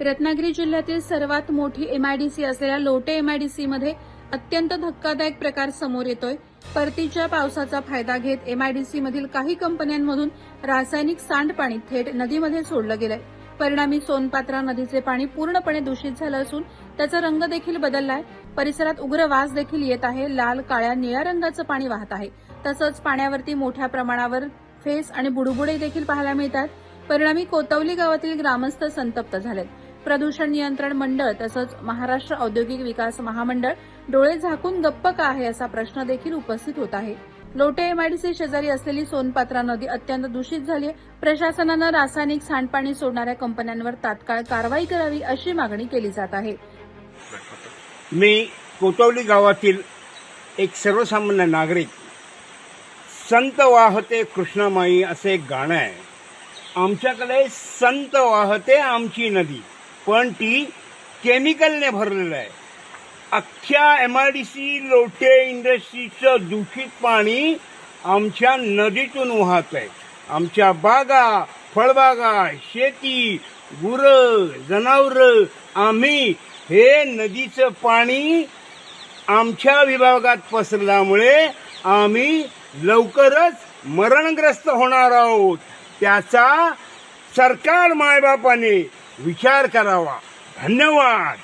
रत्नागिरी जिल्ह्यातील सर्वात मोठी एमआयडीसी असलेल्या लोटे एमआयडीसीमध्ये अत्यंत धक्कादायक प्रकार समोर येतोय. परतीच्या पावसाचा फायदा घेत एमआयडीसी मधील काही कंपन्यांमधून रासायनिक सांडपाणी थेट नदीमध्ये सोडलं गेलंय. परिणामी सोनपात्रा नदीचे पाणी पूर्णपणे दूषित झालं असून त्याचा रंग देखील बदललाय. परिसरात उग्र वास देखील येत आहे. लाल काळ्या निळ्या रंगाचं पाणी वाहत आहे. तसंच पाण्यावरती मोठ्या प्रमाणावर फेस आणि बुडबुडे देखील पाहायला मिळतात. परिणामी कोतवली गावातील ग्रामस्थ संतप्त झालेत. प्रदूषण नियंत्रण मंडळ तसंच महाराष्ट्र औद्योगिक विकास महामंडळ डोळे झाकून गप्प का आहे असा प्रश्न देखील उपस्थित होत आहे. लोटे एमआयडीसी शेजारी असलेली सोनपात्रा नदी अत्यंत दूषित झाली आहे. प्रशासनानं रासायनिक सांडपाणी सोडणाऱ्या कंपन्यांवर तात्काळ कारवाई करावी अशी मागणी केली जात आहे. मी कोटवली गावातील एक सर्वसामान्य नागरिक संत वाहते कृष्णामाई असे एक गाणं आहे. आमच्याकडे संत वाहते आमची नदी. पण ती केमिकलने भरलेलं आहे. अख्ख्या M I D C Lote इंडस्ट्रीचं दूषित पाणी आमच्या नदीतून वाहत आहे. आमच्या बागा फळबागा शेती गुरं जनावरं आम्ही हे नदीचं पाणी आमच्या विभागात पसरल्यामुळे आम्ही लवकरच मरणग्रस्त होणार आहोत. त्याचा सरकार मायबापाने ويكار كراوا هنواد